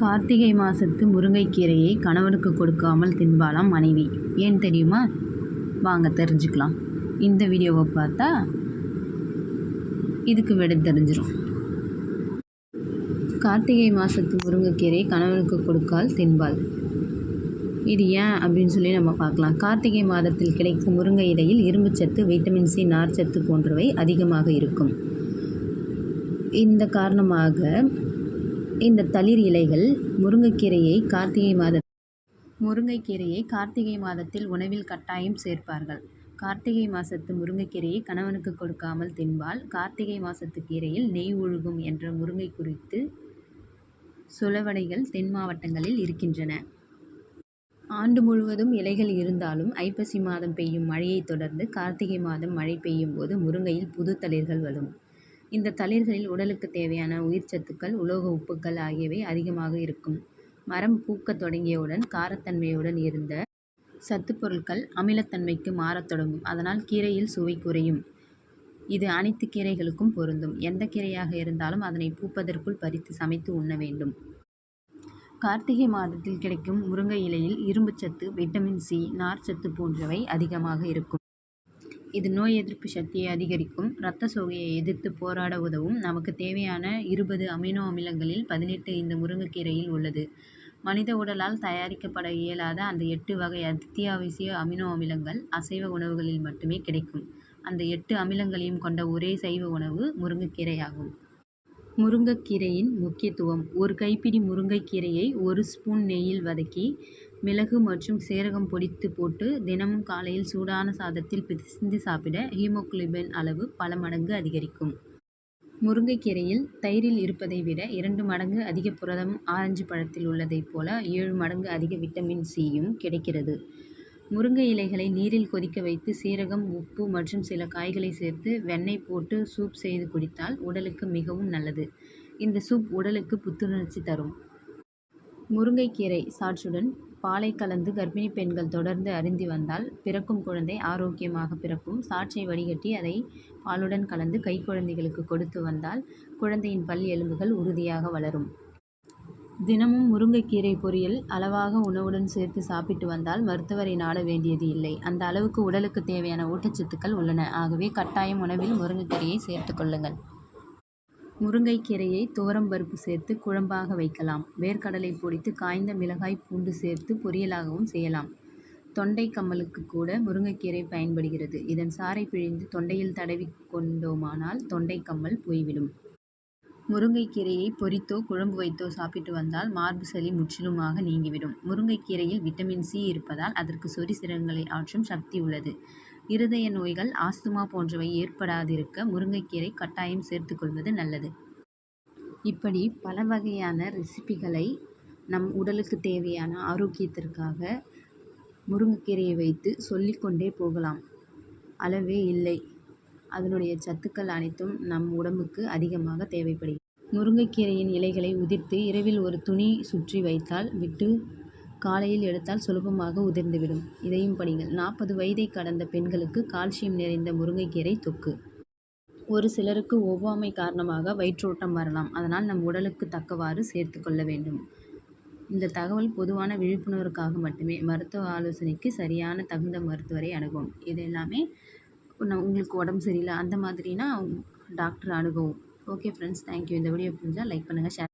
கார்த்திகை மாதத்து முருங்கைக்கீரையை கணவனுக்கு கொடுக்காமல் தின்பாலாம் மனைவி. ஏன் தெரியுமா? வாங்க தெரிஞ்சுக்கலாம். இந்த வீடியோவை பார்த்தா இதுக்கு விட தெரிஞ்சிடும் கார்த்திகை மாதத்து முருங்கைக்கீரை கணவனுக்கு கொடுக்கால் தின்பால் இது ஏன் அப்படின்னு சொல்லி நம்ம பார்க்கலாம். கார்த்திகை மாதத்தில் கிடைக்கும் முருங்கை இலையில் இரும்புச்சத்து வைட்டமின் சி நார்ச்சத்து போன்றவை அதிகமாக இருக்கும். இந்த காரணமாக இந்த தளிர் இலைகள் முருங்கைக்கீரையை கார்த்திகை மாதத்தில் முருங்கைக்கீரையை கார்த்திகை மாதத்தில் உணவில் கட்டாயம் சேர்ப்பார்கள். கார்த்திகை மாசத்து முருங்கைக்கீரையை கணவனுக்கு கொடுக்காமல் தின்பால் கார்த்திகை மாசத்து கீரையில் நெய் ஒழுகும் என்ற முருங்கை குறித்து சுளவடைகள் தென் மாவட்டங்களில் இருக்கின்றன. ஆண்டு முழுவதும் இலைகள் இருந்தாலும் ஐப்பசி மாதம் பெய்யும் மழையை தொடர்ந்து கார்த்திகை மாதம் மழை பெய்யும் போது முருங்கையில் புது தளிர்கள் வரும். இந்த தளிர்களில் உடலுக்கு தேவையான உயிர்ச்சத்துக்கள் உலோக உப்புக்கள் ஆகியவை அதிகமாக இருக்கும். மரம் பூக்கத் தொடங்கியவுடன் காரத்தன்மையுடன் இருந்த சத்துப்பொருட்கள் அமிலத்தன்மைக்கு மாறத் தொடங்கும். அதனால் கீரையில் சுவை குறையும். இது அனைத்து கீரைகளுக்கும் பொருந்தும். எந்த கீரையாக இருந்தாலும் அதனை பூப்பதற்குள் பறித்து சமைத்து உண்ண வேண்டும். கார்த்திகை மாதத்தில் கிடைக்கும் முருங்கை இலையில் இரும்புச்சத்து விட்டமின் சி நார்ச்சத்து போன்றவை அதிகமாக இருக்கும். இது நோய் எதிர்ப்பு சக்தியை அதிகரிக்கும். இரத்த சோகையை எதிர்த்து போராட உதவும். நமக்கு தேவையான இருபது அமினோ அமிலங்களில் பதினெட்டு இந்த முருங்கைக்கீரையில் உள்ளது. மனித உடலால் தயாரிக்கப்பட இயலாத அந்த எட்டு வகை அத்தியாவசிய அமினோ அமிலங்கள் அசைவ உணவுகளில் மட்டுமே கிடைக்கும். அந்த எட்டு அமிலங்களையும் கொண்ட ஒரே சைவ உணவு முருங்கைக்கீரை ஆகும் முருங்கைக்கீரையின் முக்கியத்துவம். ஒரு கைப்பிடி முருங்கைக்கீரையை ஒரு ஸ்பூன் நெய்யில் வதக்கி மிளகு மற்றும் சீரகம் பொடித்து போட்டு தினமும் காலையில் சூடான சாதத்தில் பிசைந்து சாப்பிட ஹீமோகுளோபின் அளவு பல மடங்கு அதிகரிக்கும். முருங்கைக்கீரையில் தயிரில் இருப்பதை விட இரண்டு மடங்கு அதிக புரதம் ஆரஞ்சு பழத்தில் உள்ளதைப் போல ஏழு மடங்கு அதிக விட்டமின் சியும் கிடைக்கிறது. முருங்கை இலைகளை நீரில் கொதிக்க வைத்து சீரகம் உப்பு மற்றும் சில காய்களை சேர்த்து வெண்ணெய் போட்டு சூப் செய்து குடித்தால் உடலுக்கு மிகவும் நல்லது. இந்த சூப் உடலுக்கு புத்துணர்ச்சி தரும். முருங்கைக்கீரை சாற்றுடன் பாலை கலந்து கர்ப்பிணி பெண்கள் தொடர்ந்து அருந்தி வந்தால் பிறக்கும் குழந்தை ஆரோக்கியமாக பிறக்கும். சாற்றை வடிகட்டி அதை பாலுடன் கலந்து கைக்குழந்தைகளுக்கு கொடுத்து வந்தால் குழந்தையின் பல் எலும்புகள் உறுதியாக வளரும். தினமும் முருங்கைக்கீரை பொரியல் அளவாக உணவுடன் சேர்த்து சாப்பிட்டு வந்தால் மருத்துவரை நாட வேண்டியது இல்லை. அந்த அளவுக்கு உடலுக்கு தேவையான ஊட்டச்சத்துக்கள் உள்ளன. ஆகவே கட்டாயம் உணவில் முருங்கைக்கீரையை சேர்த்து கொள்ளுங்கள். முருங்கைக்கீரையை துவரம் பருப்பு சேர்த்து குழம்பாக வைக்கலாம். வேர்க்கடலை பொடித்து காய்ந்த மிளகாய் பூண்டு சேர்த்து பொரியலாகவும் செய்யலாம். தொண்டை கம்மலுக்கு கூட முருங்கைக்கீரை பயன்படுகிறது. இதன் சாறை பிழிந்து தொண்டையில் தடவி கொண்டோமானால் தொண்டை கம்மல் போய்விடும். முருங்கைக்கீரையை பொரித்தோ குழம்பு வைத்தோ சாப்பிட்டு வந்தால் மார்பு சளி முற்றிலுமாக நீங்கிவிடும். முருங்கைக்கீரையில் விட்டமின் சி இருப்பதால் அதற்கு சொறி சிரங்களை ஆற்றும் சக்தி உள்ளது. இருதய நோய்கள் ஆஸ்துமா போன்றவை ஏற்படாதிருக்க முருங்கைக்கீரை கட்டாயம் சேர்த்துக்கொள்வது நல்லது. இப்படி பல வகையான ரெசிபிகளை நம் உடலுக்கு தேவையான ஆரோக்கியத்திற்காக முருங்கைக்கீரையை வைத்து சொல்லிக்கொண்டே போகலாம். அளவே இல்லை. அதனுடைய சத்துக்கள் அனைத்தும் நம் உடம்புக்கு அதிகமாக தேவைப்படுகிறது. முருங்கைக்கீரையின் இலைகளை உதிர்த்து இரவில் ஒரு துணி சுற்றி வைத்தால் விட்டு காலையில் எடுத்தால் சுலபமாக உதிர்ந்துவிடும். இதையும் படிங்கள் நாற்பது வயதை கடந்த பெண்களுக்கு கால்சியம் நிறைந்த முருங்கைக்கீரை தொக்கு. ஒரு சிலருக்கு ஒவ்வாமை காரணமாக வயிற்றோட்டம் வரலாம். அதனால் நம் உடலுக்கு தக்கவாறு சேர்த்து கொள்ள வேண்டும். இந்த தகவல் பொதுவான விழிப்புணர்வுக்காக மட்டுமே. மருத்துவ ஆலோசனைக்கு சரியான தகுந்த மருத்துவரை அணுகும் இது எல்லாமே உங்களுக்கு உடம்பு சரியில்லை. அந்த மாதிரினா டாக்டர் அணுகவும். ஓகே ஃப்ரெண்ட்ஸ் தேங்க்யூ இந்த வீடியோ பிடிச்சா லைக் பண்ணுங்கள் ஷேர்